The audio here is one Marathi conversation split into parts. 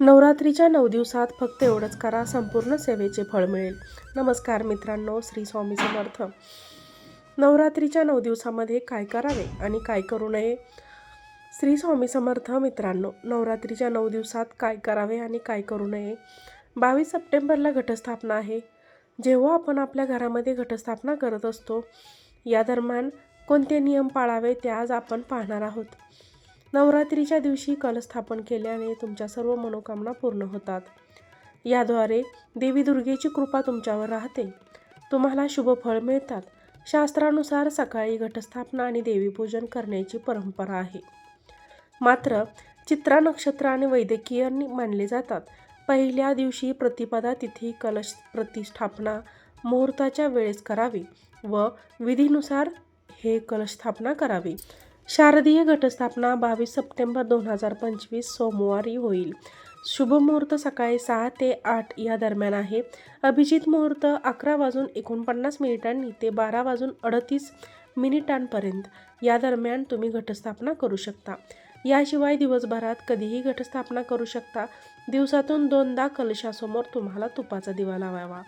नवरात्रीच्या नऊ दिवसात फक्त एवढंच करा संपूर्ण सेवेचे फळ मिळेल. नमस्कार मित्रांनो श्री स्वामी समर्थ. नवरात्रीच्या नऊ दिवसामध्ये काय करावे आणि काय करू नये? श्री स्वामी समर्थ मित्रांनो नवरात्रीच्या नऊ दिवसात काय करावे आणि काय करू नये? बावीस सप्टेंबरला घटस्थापना आहे. जेव्हा आपण आपल्या घरामध्ये घटस्थापना करत असतो या दरम्यान कोणते नियम पाळावे ते आज आपण पाहणार आहोत. नवरात्रीच्या दिवशी कलस्थापन केल्याने तुमच्या सर्व मनोकामना पूर्ण होतात. याद्वारे देवी दुर्गेची कृपा तुमच्यावर राहते. तुम्हाला शुभ फळ मिळतात. शास्त्रानुसार सकाळी घटस्थापना आणि देवीपूजन करण्याची परंपरा आहे. मात्र चित्रा नक्षत्र आणि वैद्यकीय मानले जातात. पहिल्या दिवशी प्रतिपदा तिथी कलश प्रतिष्ठापना मुहूर्ताच्या वेळेस करावी व विधीनुसार हे कलशस्थापना करावी. शारदीय घटस्थापना बावीस सप्टेंबर दोन हजार पंचवीस सोमवारी होईल. शुभ मुहूर्त सकाळी सहा ते आठ या दरम्यान आहे. अभिजित मुहूर्त अकरा वाजून एकोणपन्नास मिनिटांनी ते बारा वाजून अडतीस मिनिटांपर्यंत या दरम्यान तुम्ही घटस्थापना करू शकता. याशिवाय दिवसभरात कधीही घटस्थापना करू शकता. दिवसातून दोनदा कलशासमोर तुम्हाला तुपाचा दिवा लावावा.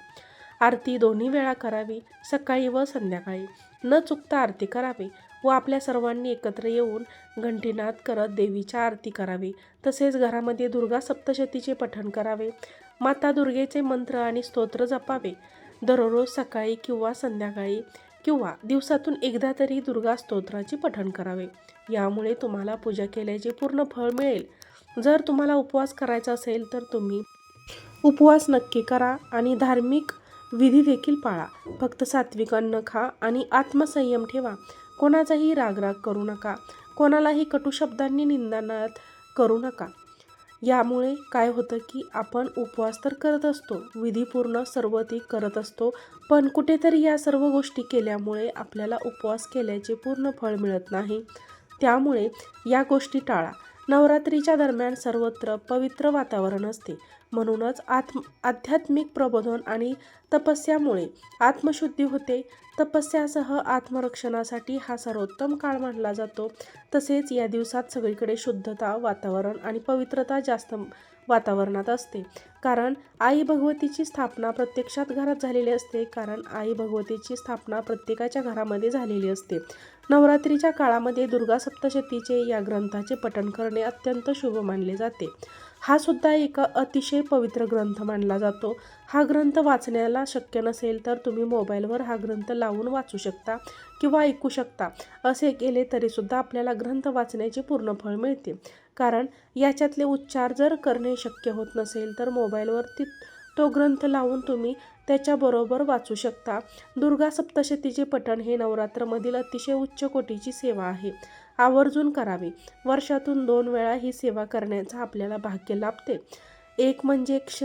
आरती दोन्ही वेळा करावी सकाळी व संध्याकाळी. न चुकता आरती करावी. व आपल्या सर्वांनी एकत्र येऊन घंटीनाद करत देवीच्या आरती करावी. तसेच घरामध्ये दुर्गा सप्तशतीचे पठण करावे. माता दुर्गेचे मंत्र आणि स्तोत्र जपावे. दररोज सकाळी किंवा संध्याकाळी किंवा दिवसातून एकदा तरी दुर्गा स्तोत्राचे पठण करावे. यामुळे तुम्हाला पूजा केल्याचे पूर्ण फळ मिळेल. जर तुम्हाला उपवास करायचा असेल तर तुम्ही उपवास नक्की करा आणि धार्मिक विधी देखील पाळा. फक्त सात्विक अन्न खा आणि आत्मसंयम ठेवा. कोणाचाही रागराग करू नका. कोणालाही कटू शब्दांनी निंदनात करू नका. यामुळे काय होतं की आपण उपवास तर करत असतो विधीपूर्ण सर्व ती करत असतो पण कुठेतरी या सर्व गोष्टी केल्यामुळे आपल्याला उपवास केल्याचे पूर्ण फळ मिळत नाही. त्यामुळे या गोष्टी टाळा. नवरात्रीच्या दरम्यान सर्वत्र पवित्र वातावरण असते. म्हणूनच आत्म आध्यात्मिक प्रबोधन आणि तपस्यामुळे आत्मशुद्धी होते. तपस्यासह आत्मरक्षणासाठी हा सर्वोत्तम काळ मानला जातो. तसेच या दिवसात सगळीकडे शुद्धता वातावरण आणि पवित्रता जास्त वातावरणात असते. कारण आई भगवतीची स्थापना प्रत्यक्षात घरात झालेली असते. कारण आई भगवतीची स्थापना प्रत्येकाच्या घरामध्ये झालेली असते. नवरात्रीच्या काळामध्ये दुर्गा सप्तशतीचे या ग्रंथाचे पठण करणे अत्यंत शुभ मानले जाते. हा सुद्धा एक अतिशय पवित्र ग्रंथ मानला जातो. हा ग्रंथ वाचण्याला शक्य नसेल तर तुम्ही मोबाईलवर हा ग्रंथ लावून वाचू शकता किंवा ऐकू शकता. असे केले तरीसुद्धा आपल्याला ग्रंथ वाचण्याचे पूर्ण फळ मिळते. कारण याच्यातले उच्चार जर करणे शक्य होत नसेल तर मोबाईलवरती तो ग्रंथ लावून तुम्ही त्याच्याबरोबर वाचू शकता. दुर्गा सप्तशतीचे पठण हे नवरात्रमधील अतिशय उच्च कोटीची सेवा आहे. आवर्जून करावी. वर्षातून दोन वेळा ही सेवा करण्याचा आपल्याला भाग्य लाभते. एक म्हणजे क्ष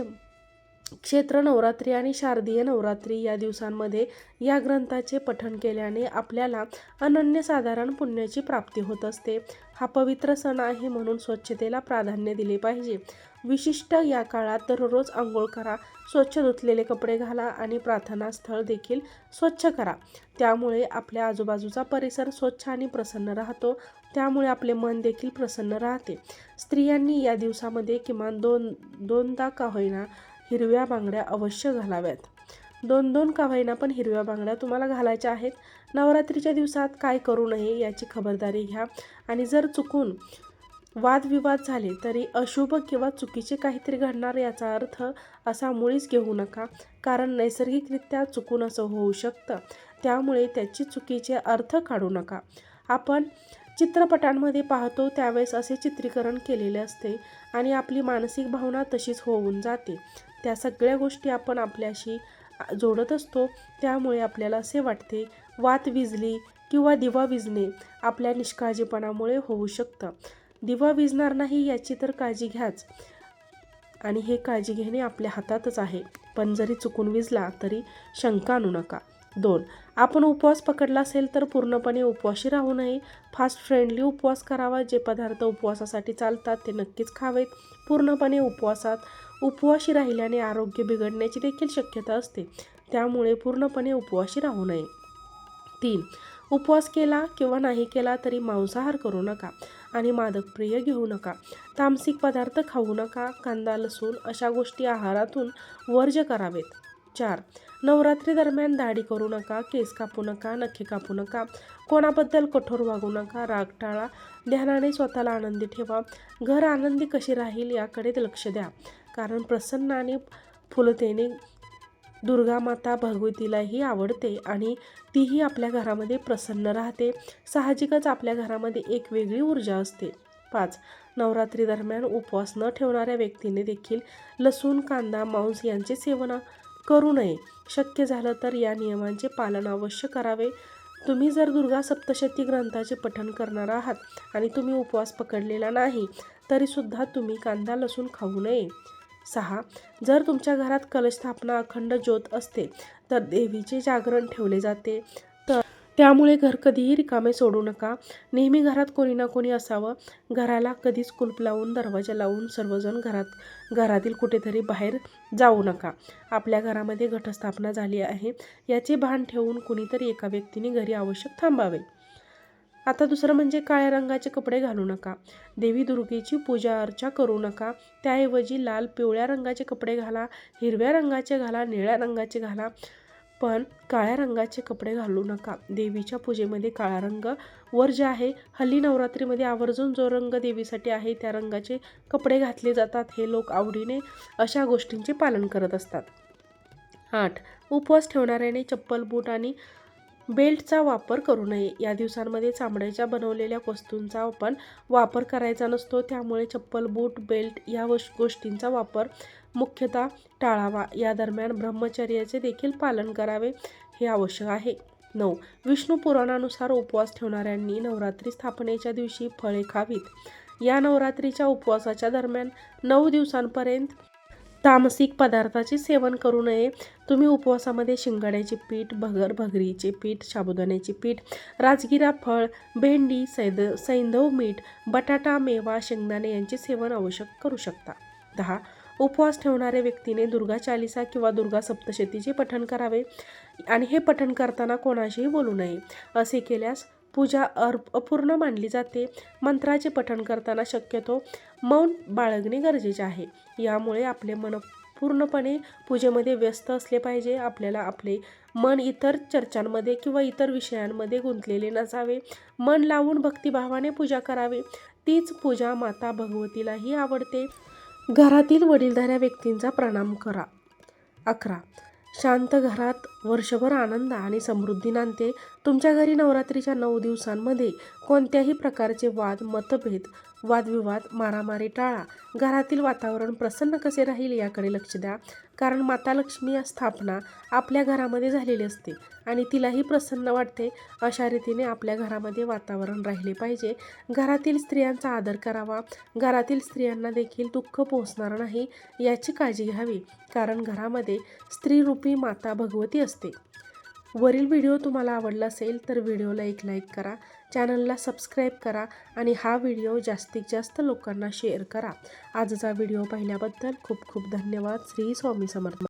क्षेत्र नवरात्री आणि शारदीय नवरात्री या दिवसांमध्ये या ग्रंथाचे पठण केल्याने आपल्याला अनन्यसाधारण पुण्याची प्राप्ती होत असते. हा पवित्र सण आहे म्हणून स्वच्छतेला प्राधान्य दिले पाहिजे. विशिष्ट या काळात दररोज आंघोळ करा स्वच्छ धुतलेले कपडे घाला आणि प्रार्थनास्थळ देखील स्वच्छ करा. त्यामुळे आपल्या आजूबाजूचा परिसर स्वच्छ आणि प्रसन्न राहतो. त्यामुळे आपले मन देखील प्रसन्न राहते. स्त्रियांनी या दिवसामध्ये किमान दोन दोनदा का होईना हिरव्या बांगड्या अवश्य घालाव्यात. दोन दोन का होईना पण हिरव्या बांगड्या तुम्हाला घालायच्या आहेत. नवरात्रीच्या दिवसात काय करू नये याची खबरदारी घ्या आणि जर चुकून वादविवाद झाले तरी अशुभ किंवा चुकीचे काहीतरी घडणार याचा अर्थ असा मुळीच घेऊ नका. कारण नैसर्गिकरित्या चुकून असं होऊ शकतं. त्यामुळे त्याची चुकीचे अर्थ काढू नका. आपण चित्रपटांमध्ये पाहतो त्यावेळेस असे चित्रीकरण केलेले असते आणि आपली मानसिक भावना तशीच होऊन जाते. त्या सगळ्या गोष्टी आपण आपल्याशी जोडत असतो त्यामुळे आपल्याला असे वाटते वात विजली किंवा दिवा विजणे आपल्या निष्काळजीपणामुळे होऊ शकतं. दिवा विजणार नाही याची तर काळजी घ्याच आणि हे काळजी घेणे आपल्या हातातच आहे. पण जरी चुकून विजला तरी शंका आणू नका. दोन. आपण उपवास पकडला असेल तर पूर्णपणे उपवाशी राहू नये. फास्ट फ्रेंडली उपवास करावा. जे पदार्थ उपवासासाठी चालतात ते नक्कीच खावेत. पूर्णपणे उपवासात उपवाशी राहिल्याने आरोग्य बिघडण्याची देखील शक्यता असते. त्यामुळे पूर्णपणे उपवाशी राहू नये. तीन. उपवास केला किंवा नाही केला तरी मांसाहार करू नका आणि मादकप्रिय घेऊ नका. तामसिक पदार्थ खाऊ नका. कांदा लसूण अशा गोष्टी आहारातून वर्ज्य करावेत. चार नवरात्री दरम्यान दाढी करू नका केस कापू नका नखे कापू नका कोणाबद्दल कठोर वागू नका राग टाळा ध्यानाने स्वतःला आनंदी ठेवा. घर आनंदी कशी राहील याकडे लक्ष द्या. कारण प्रसन्न आणि फुलतेने दुर्गा माता भगवतीलाही आवडते आणि तीही आपल्या घरामध्ये प्रसन्न राहते. साहजिकच आपल्या घरामध्ये एक वेगळी ऊर्जा असते. पाच नवरात्री दरम्यान उपवास न ठेवणाऱ्या व्यक्तीने देखील लसूण कांदा मांस यांचे सेवन करू नये. शक्य झालं तर या नियमांचे पालन अवश्य करावे. तुम्ही जर दुर्गा सप्तशती ग्रंथाचे पठण करणार आहात आणि तुम्ही उपवास पकडलेला नाही तरीसुद्धा तुम्ही कांदा लसूण खाऊ नये. सहा. जर तुमच्या घरात कलश स्थापना अखंड ज्योत असते तर देवीचे जागरण ठेवले जाते. त्यामुळे घर कधीही रिकामे सोडू नका. नेहमी घरात कोणी ना कोणी असावं. घराला कधीच कुलप लावून दरवाजा लावून सर्वजण घरात घरातील कुठेतरी बाहेर जाऊ नका. आपल्या घरामध्ये घटस्थापना झाली आहे. याचे भान ठेवून कुणीतरी एका व्यक्तीने घरी आवश्यक थांबावे. आता दुसरं म्हणजे काळ्या रंगाचे कपडे घालू नका. देवी दुर्गेची पूजा अर्चा करू नका. त्याऐवजी लाल पिवळ्या रंगाचे कपडे घाला हिरव्या रंगाचे घाला निळ्या रंगाचे घाला. पण काळ्या रंगाचे कपडे घालू नका. देवीच्या पूजेमध्ये काळा रंग वर जे आहे हल्ली नवरात्रीमध्ये आवर्जून जो रंग देवीसाठी आहे त्या रंगाचे कपडे घातले जातात. हे लोक आवडीने अशा गोष्टींचे पालन करत असतात. आठ. उपवास ठेवणाऱ्याने चप्पल बूट आणि बेल्टचा वापर करू नये. या दिवसांमध्ये चामड्याच्या बनवलेल्या वस्तूंचा आपण वापर करायचा नसतो. त्यामुळे चप्पल बूट बेल्ट या वश गोष्टींचा वापर मुख्यतः टाळावा. या दरम्यान ब्रह्मचर्याचे देखील पालन करावे हे आवश्यक आहे. नऊ. विष्णू पुराणानुसार उपवास ठेवणाऱ्यांनी नवरात्री स्थापनेच्या दिवशी फळे खावीत. या नवरात्रीच्या उपवासाच्या दरम्यान नऊ दिवसांपर्यंत तामसिक पदार्थाचे सेवन करू नये. तुम्ही उपवासामध्ये शिंगाड्याचे पीठ भगर भगरीचे पीठ साबुदाण्याचे पीठ राजगिरा फळ भेंडी सैद सैंधव मीठ बटाटा मेवा शेंगदाणे यांचे सेवन आवश्यक करू शकता. दहा. उपवास ठेवणाऱ्या व्यक्तीने दुर्गा चालिसा किंवा दुर्गा सप्तशतीचे पठण करावे आणि हे पठण करताना कोणाशीही बोलू नये. असे केल्यास पूजा अर्प अपूर्ण मानली जाते. मंत्राचे पठण करताना शक्यतो मौन बाळगणे गरजेचे आहे. यामुळे आपले मन पूर्णपणे पूजेमध्ये व्यस्त असले पाहिजे. आपल्याला आपले मन इतर चर्चांमध्ये किंवा इतर विषयांमध्ये गुंतलेले नसावे. मन लावून भक्तिभावाने पूजा करावी. तीच पूजा माता भगवतीलाही आवडते. घरातील वडीलधाऱ्या व्यक्तींचा प्रणाम करा. अकरा. शांत घरात वर्षभर आनंद आणि समृद्धी नांदते. तुमच्या घरी नवरात्रीच्या नऊ दिवसांमध्ये कोणत्याही प्रकारचे वाद मतभेद वादविवाद मारामारी टाळा. घरातील वातावरण प्रसन्न कसे राहील याकडे लक्ष द्या. कारण माता लक्ष्मी स्थापना आपल्या घरामध्ये झालेली असते आणि तिलाही प्रसन्न वाटते अशा रीतीने आपल्या घरामध्ये वातावरण राहिले पाहिजे. घरातील स्त्रियांचा आदर करावा. घरातील स्त्रियांना देखील दुःख पोहोचणार नाही याची काळजी घ्यावी. कारण घरामध्ये स्त्रीरूपी माता भगवती असते. वरील व्हिडिओ तुम्हाला आवडला असेल तर व्हिडिओला एक लाईक करा. चॅनलला सबस्क्राईब करा आणि हा व्हिडिओ जास्तीत जास्त लोकांना शेअर करा. आजचा व्हिडिओ पाहिल्याबद्दल खूप खूप धन्यवाद. श्री स्वामी समर्थ.